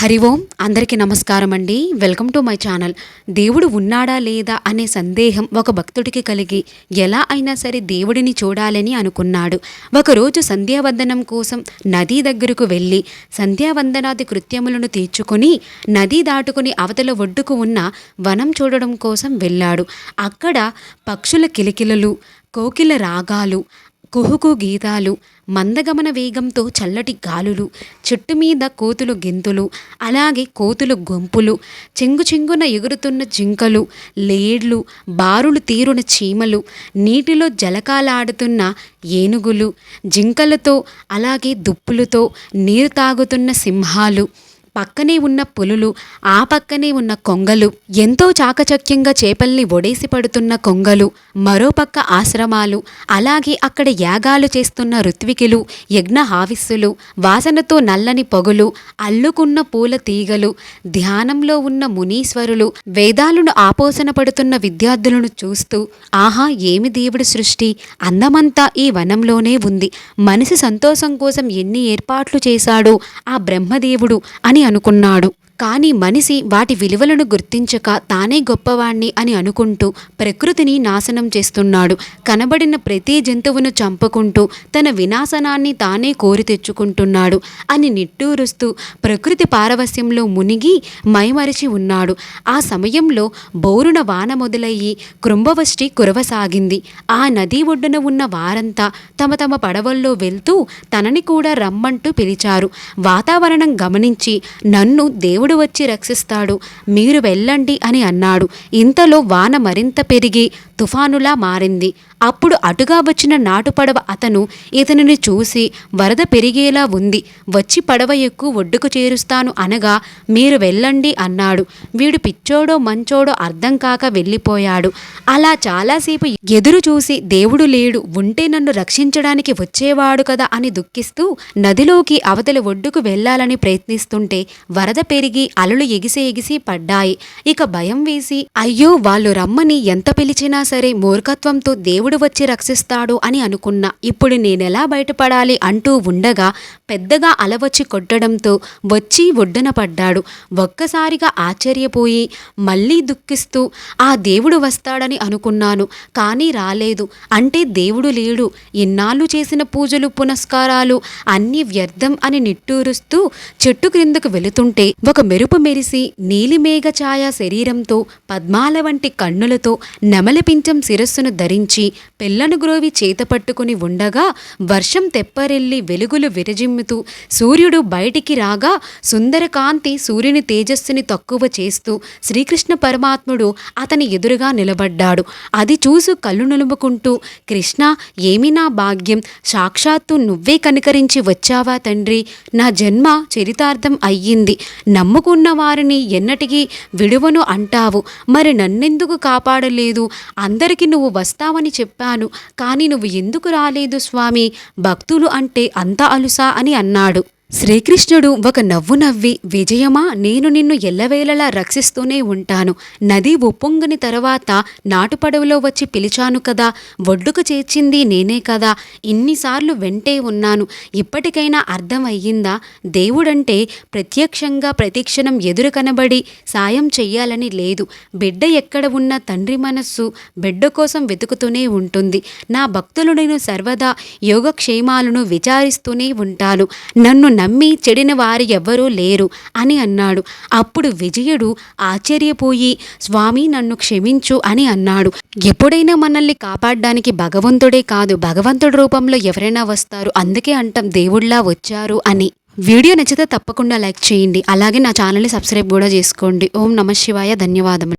హరి ఓం అందరికీ నమస్కారం అండి. Welcome to my channel. దేవుడు ఉన్నాడా లేదా అనే సందేహం ఒక భక్తుడికి కలిగి ఎలా అయినా సరే దేవుడిని చూడాలని అనుకున్నాడు. ఒకరోజు సంధ్యావందనం కోసం నదీ దగ్గరకు వెళ్ళి సంధ్యావందనాది కృత్యములను తీర్చుకుని నదీ దాటుకుని అవతల ఒడ్డుకు ఉన్న వనం చూడడం కోసం వెళ్ళాడు. అక్కడ పక్షుల కిలకిలలు కోకిల రాగాలు కుహుకు గీతాలు మందగమన వేగంతో చల్లటి గాలులు చెట్టు మీద కోతులు గెంతులు అలాగే కోతులు గొంపులు చెంగు చెంగున ఎగురుతున్న జింకలు లేడ్లు బారులు తీరున చీమలు నీటిలో జలకాలాడుతున్న ఏనుగులు జింకలతో అలాగే దుప్పులతో నీరు తాగుతున్న సింహాలు పక్కనే ఉన్న పులులు ఆ పక్కనే ఉన్న కొంగలు ఎంతో చాకచక్యంగా చేపల్ని ఒడేసి పడుతున్న కొంగలు మరోపక్క ఆశ్రమాలు అలాగే అక్కడ యాగాలు చేస్తున్న ఋత్వికులు యజ్ఞ హావిస్సులు వాసనతో నల్లని పొగలు అల్లుకున్న పూల తీగలు ధ్యానంలో ఉన్న మునీశ్వరులు వేదాలను ఆపోసన పడుతున్న విద్యార్థులను చూస్తూ ఆహా ఏమి దేవుడి సృష్టి? అందమంతా ఈ వనంలోనే ఉంది. మనిషి సంతోషం కోసం ఎన్ని ఏర్పాట్లు చేశాడో ఆ బ్రహ్మదేవుడు అని అనుకున్నాడు. కానీ మనిషి వాటి విలువలను గుర్తించక తానే గొప్పవాణ్ణి అని అనుకుంటూ ప్రకృతిని నాశనం చేస్తున్నాడు. కనబడిన ప్రతి జంతువును చంపుకుంటూ తన వినాశనాన్ని తానే కోరి తెచ్చుకుంటున్నాడు అని నిట్టూరుస్తూ ప్రకృతి పారవస్యంలో మునిగి మైమరిచి ఉన్నాడు. ఆ సమయంలో బోరున వాన మొదలయ్యి కృంభవష్టి కురవసాగింది. ఆ నది ఒడ్డున ఉన్న వారంతా తమ తమ పడవల్లో వెళ్తూ తనని కూడా రమ్మంటూ పిలిచారు. వాతావరణం గమనించి నన్ను దేవుడు వచ్చి రక్షిస్తాడు. మీరు వెళ్ళండి అని అన్నాడు. ఇంతలో వాన మరింత పెరిగి తుఫానులా మారింది. అప్పుడు అటుగా వచ్చిన నాటు పడవ అతను ఇతనిని చూసి వరద పెరిగేలా ఉంది. వచ్చి పడవ ఎక్కువ ఒడ్డుకు చేరుస్తాను అనగా మీరు వెళ్ళండి అన్నాడు. వీడు పిచ్చోడో మంచోడో అర్థం కాక వెళ్ళిపోయాడు. అలా చాలాసేపు ఎదురు చూసి దేవుడు లేడు. ఉంటే నన్ను రక్షించడానికి వచ్చేవాడు కదా అని దుఃఖిస్తూ నదిలోకి అవతలి ఒడ్డుకు వెళ్ళాలని ప్రయత్నిస్తుంటే వరద పెరిగి అలలు ఎగిసి ఎగిసి పడ్డాయి. ఇక భయం వేసి అయ్యో వాళ్ళు రమ్మని ఎంత పిలిచినా సరే మూర్ఖత్వంతో దేవుడు వచ్చి రక్షిస్తాడు అని అనుకున్నా ఇప్పుడు నేనెలా బయటపడాలి అంటూ ఉండగా పెద్దగా అలవచ్చి కొట్టడంతో వచ్చి ఒడ్డున పడ్డాడు. ఒక్కసారిగా ఆశ్చర్యపోయి మళ్ళీ దుఃఖిస్తూ ఆ దేవుడు వస్తాడని అనుకున్నాను కానీ రాలేదు. అంటే దేవుడు లేడు. ఇన్నాళ్ళు చేసిన పూజలు పునస్కారాలు అన్నీ వ్యర్థం అని నిట్టూరుస్తూ చెట్టు క్రిందకు వెళుతుంటే ఒక మెరుపు మెరిసి నీలిమేఘ ఛాయ శరీరంతో పద్మాల వంటి కన్నులతో నెమలిపించం శిరస్సును ధరించి పిల్లను గ్రోవి చేత ఉండగా వర్షం తెప్పరెల్లి వెలుగులు విరజిమ్ముతూ సూర్యుడు బయటికి రాగా సుందరకాంతి సూర్యుని తేజస్సుని తక్కువ చేస్తూ శ్రీకృష్ణ పరమాత్ముడు అతని ఎదురుగా నిలబడ్డాడు. అది చూసి కళ్ళు నులుముకుంటూ కృష్ణ ఏమి నా భాగ్యం? సాక్షాత్తు నువ్వే కనికరించి వచ్చావా తండ్రి? నా జన్మ చరితార్థం అయ్యింది. నమ్ముకున్న వారిని ఎన్నటికీ విడువను అంటావు. మరి నన్నెందుకు కాపాడలేదు? అందరికీ నువ్వు వస్తావని చెప్పాను కానీ నువ్వు ఎందుకు రాలేదు స్వామి? భక్తులు అంటే అంత అలుసా అని అన్నాడు. శ్రీకృష్ణుడు ఒక నవ్వు నవ్వి విజయమా నేను నిన్ను ఎల్లవేళలా రక్షిస్తూనే ఉంటాను. నది ఉప్పొంగని తర్వాత నాటుపడవలో వచ్చి పిలిచాను కదా. ఒడ్డుకు చేర్చింది నేనే కదా. ఇన్నిసార్లు వెంటే ఉన్నాను. ఇప్పటికైనా అర్థం అయ్యిందా? దేవుడంటే ప్రత్యక్షంగా ప్రతిక్షణం ఎదురు కనబడి సాయం చెయ్యాలని లేదు. బిడ్డ ఎక్కడ ఉన్న తండ్రి మనస్సు బిడ్డ కోసం వెతుకుతూనే ఉంటుంది. నా భక్తులు నేను సర్వదా యోగక్షేమాలను విచారిస్తూనే ఉంటాను. నన్ను నమ్మి చెడిన వారు ఎవ్వరూ లేరు అని అన్నాడు. అప్పుడు విజయుడు ఆశ్చర్యపోయి స్వామి నన్ను క్షమించు అని అన్నాడు. ఎప్పుడైనా మనల్ని కాపాడడానికి భగవంతుడే కాదు భగవంతుడి రూపంలో ఎవరైనా వస్తారు అందుకే అంటాం దేవుళ్ళా వచ్చారు అని. వీడియో నచ్చితే తప్పకుండా లైక్ చేయండి. అలాగే నా ఛానల్ని సబ్స్క్రైబ్ కూడా చేసుకోండి. ఓం నమ శివాయ. ధన్యవాదములు.